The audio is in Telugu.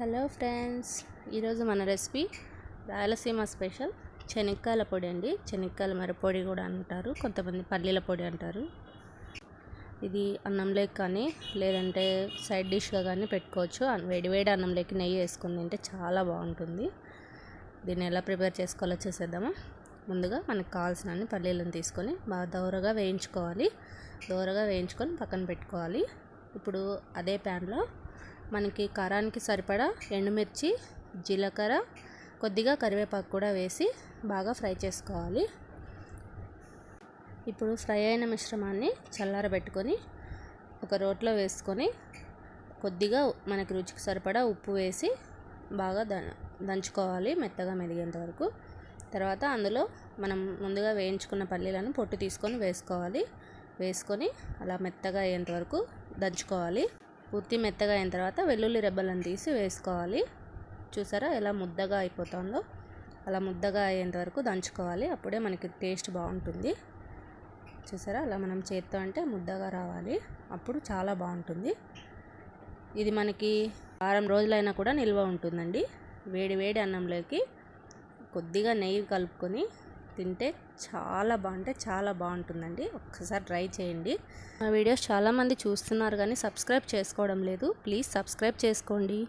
హలో ఫ్రెండ్స్ ఈరోజు మన రెసిపీ రాయలసీమ స్పెషల్ శనక్కాయల పొడి అండి. శనక్కాయల మరపొడి కూడా అంటారు కొంతమంది పల్లీల పొడి అంటారు. ఇది అన్నంలోకి కానీ లేదంటే సైడ్ డిష్గా కానీ పెట్టుకోవచ్చు. వేడివేడి అన్నంలోకి నెయ్యి వేసుకుని తింటే చాలా బాగుంటుంది. దీన్ని ఎలా ప్రిపేర్ చేసుకోవాలో చేసేద్దామా. ముందుగా మనకు కావాల్సిన అన్ని పల్లీలను తీసుకొని బాగా దోరగా వేయించుకోవాలి. దోరగా వేయించుకొని పక్కన పెట్టుకోవాలి. ఇప్పుడు అదే ప్యాన్లో మనకి కారానికి సరిపడా ఎండుమిర్చి జీలకర్ర కొద్దిగా కరివేపాకు కూడా వేసి బాగా ఫ్రై చేసుకోవాలి. ఇప్పుడు ఫ్రై అయిన మిశ్రమాన్ని చల్లారబెట్టుకొని ఒక రోట్లో వేసుకొని కొద్దిగా మనకి రుచికి సరిపడా ఉప్పు వేసి బాగా ద దంచుకోవాలి మెత్తగా మెదిగేంత వరకు. తర్వాత అందులో మనం ముందుగా వేయించుకున్న పల్లీలను పొట్టు తీసుకొని వేసుకోవాలి. వేసుకొని అలా మెత్తగా అయ్యేంత వరకు దంచుకోవాలి. పూర్తి మెత్తగా అయిన తర్వాత వెల్లుల్లి రెబ్బలను తీసి వేసుకోవాలి. చూసారా ఎలా ముద్దగా అయిపోతుందో? అలా ముద్దగా అయ్యేంత వరకు దంచుకోవాలి. అప్పుడే మనకి టేస్ట్ బాగుంటుంది. చూసారా అలా మనం చేత్తో అంటే ముద్దగా రావాలి. అప్పుడు చాలా బాగుంటుంది. ఇది మనకి వారం రోజులైనా కూడా నిల్వ ఉంటుందండి. వేడి వేడి అన్నంలోకి కొద్దిగా నెయ్యి కలుపుకొని తింటే చాలా బాగుంటే చాలా బాగుంటుందండి. ఒక్కసారి ట్రై చేయండి. మా వీడియోస్ చాలామంది చూస్తున్నారు కానీ సబ్స్క్రైబ్ చేసుకోవడం లేదు. ప్లీజ్ సబ్స్క్రైబ్ చేసుకోండి.